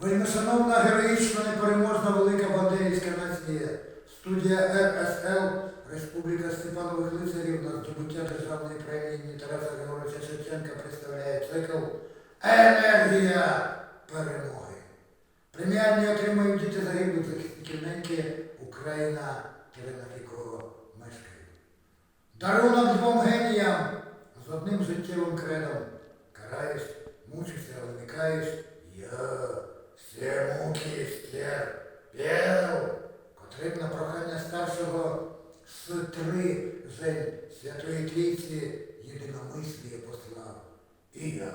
Вельмишановна героїчна непереможна велика бандерівська нація, студія РСЛ Республіка Степанових лицарів на здобуття державної премії Тараса Григоровича Шевченка представляє цикл Енергія перемоги. Преміальні отримують діти загиблих захисників неньки Україна, якого мешкає. Дарунок двом геніям з одним життєвим кредом. Мучуся, але не. Я все муки стерпів. Котрим на прохання старшого з три жень Святої Трійці єдиномисліє послав. І я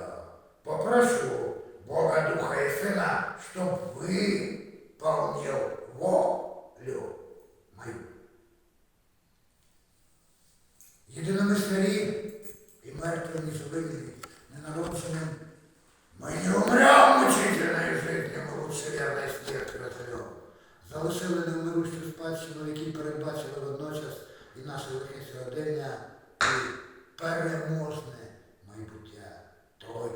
попрошу Бога Духа і Сина, щоб ви полнил волю мою. Єдиномислярі і мертвим, і живими, Залишили невмирущу спадщину, якій передбачили водночас і наше лихе сьогодення, і переможне майбуття. Той,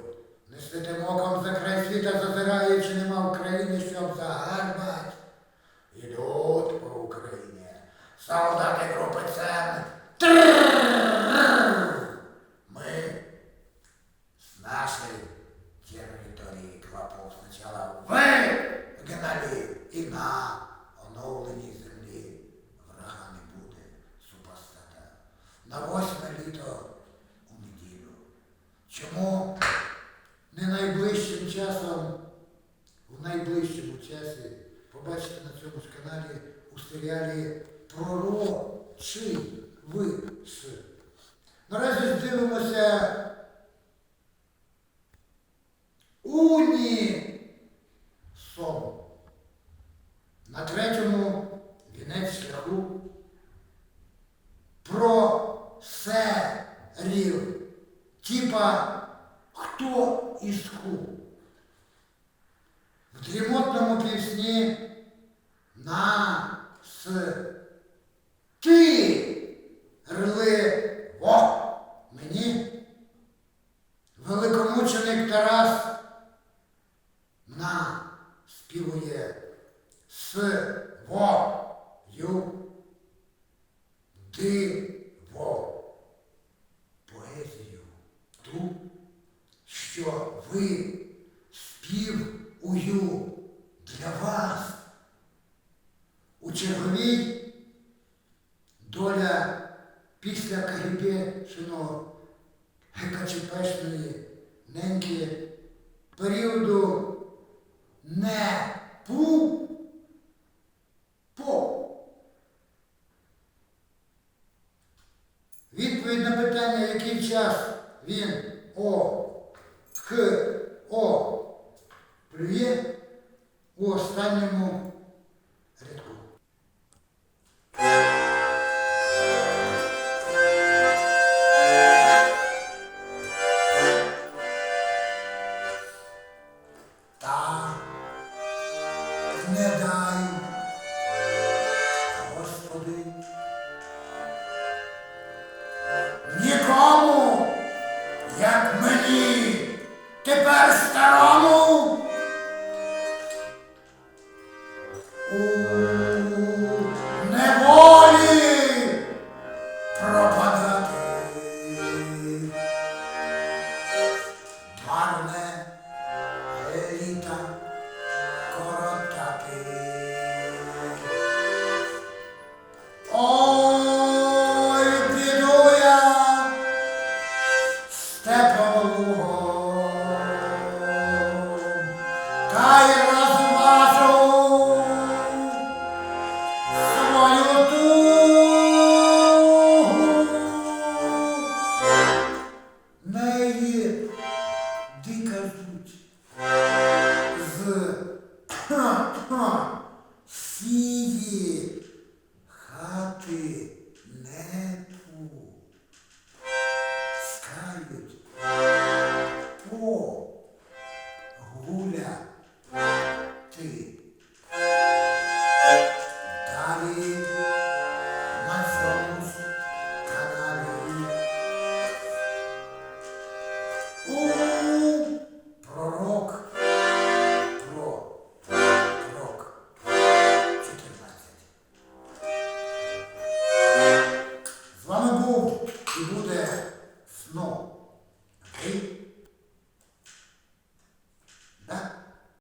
не святим оком за край світа зазирає, чи нема України, щоб загарбать. Ідуть по Україні. Солдати групи ЦЕН. Мы с нашей территории клопов сначала вигнали і на оновленій землі врага не буде супостата. На восьме літо у неділю. Чому не найближчим часом, в найближчому часі побачите на цьому ж каналі у серіалі Пророчий виш. Наразі дивимося Унісон. Хто із ху. В дрімотному пісні на с. Ти рливо мені. Великомученик Тарас на співує свою. Диво ви співую для вас у черговій доля після КГБ-шиного ГКЧПшної неньки періоду не пу по. Відповідь на питання, який час він о х о. Плює у останньому У ti.